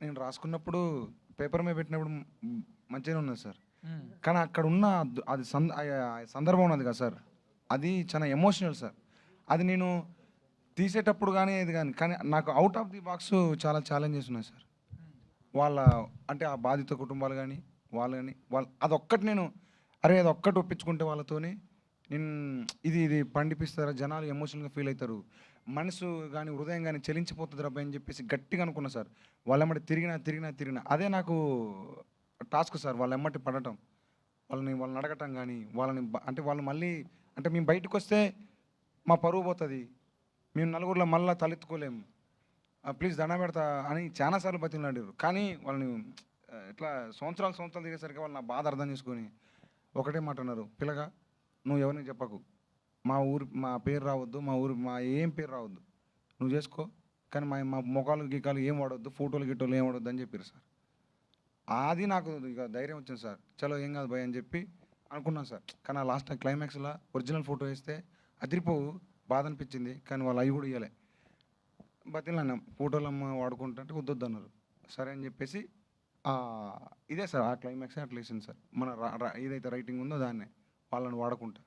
నేను రాసుకున్నప్పుడు పేపర్ మీద పెట్టినప్పుడు మంచిగానే ఉన్నది సార్. కానీ అక్కడ ఉన్న అది సందర్భం ఉన్నది కదా సార్. అది చాలా ఎమోషనల్ సార్. అది నేను తీసేటప్పుడు కానీ ఇది కానీ కానీ నాకు అవుట్ ఆఫ్ ది బాక్స్ చాలా ఛాలెంజెస్ ఉన్నాయి సార్. వాళ్ళ అంటే ఆ బాధిత కుటుంబాలు కానీ వాళ్ళు కానీ వాళ్ళు అదొక్కటి నేను అరే అది ఒక్కటి ఒప్పించుకుంటే వాళ్ళతోని నేను ఇది ఇది పండిపిస్తారా? జనాలు ఎమోషనల్గా ఫీల్ అవుతారు మనసు కానీ హృదయం కానీ చెలించిపోతుంది రబ్బా అని చెప్పేసి గట్టిగా అనుకున్నా సార్. వాళ్ళెమ్మటి తిరిగినా తిరిగినా తిరిగినా. అదే నాకు టాస్క్ సార్ వాళ్ళ ఎమ్మటి పడటం. వాళ్ళని వాళ్ళని అడగటం కానీ వాళ్ళని అంటే వాళ్ళు మళ్ళీ అంటే మేము బయటకు వస్తే మా పరువు పోతుంది. మేము నలుగురిలో మళ్ళీ తలెత్తుకోలేము ప్లీజ్ దండ పెడతా అని చాలాసార్లు బతిలాడారు కానీ వాళ్ళని ఇట్లా సంవత్సరాలు సంవత్సరాలు తిరిగేసరికి వాళ్ళు నా బాధ అర్థం చేసుకొని ఒకటే మాట అన్నారు. పిల్లగా నువ్వు ఎవరిని చెప్పకు. మా ఊరు మా పేరు రావద్దు మా ఊరు మా ఏం పేరు రావద్దు. నువ్వు చేసుకో. కానీ మా మా మొఖాలు గీకాలు ఏం వాడొద్దు ఫోటోలు గిట్టోలు ఏం వాడొద్దు అని చెప్పారు సార్. అది నాకు ఇక ధైర్యం వచ్చింది సార్. చలో ఏం కాదు భయ అని చెప్పి అనుకున్నాను సార్. కానీ ఆ లాస్ట్ క్లైమాక్స్లో ఒరిజినల్ ఫోటో వేస్తే అదిరిపోవు బాధ అనిపించింది. కానీ వాళ్ళు అవి కూడా ఇవ్వలే బతిలాన్న ఫోటోలు అమ్మ వాడుకుంటుంటే వద్దొద్దు అన్నారు సరే అని చెప్పేసి ఇదే సార్ ఆ క్లైమాక్స్ అట్లా వేసింది సార్. మన రా- ఏదైతే రైటింగ్ ఉందో దాన్నే. వాళ్ళని వాడకుండా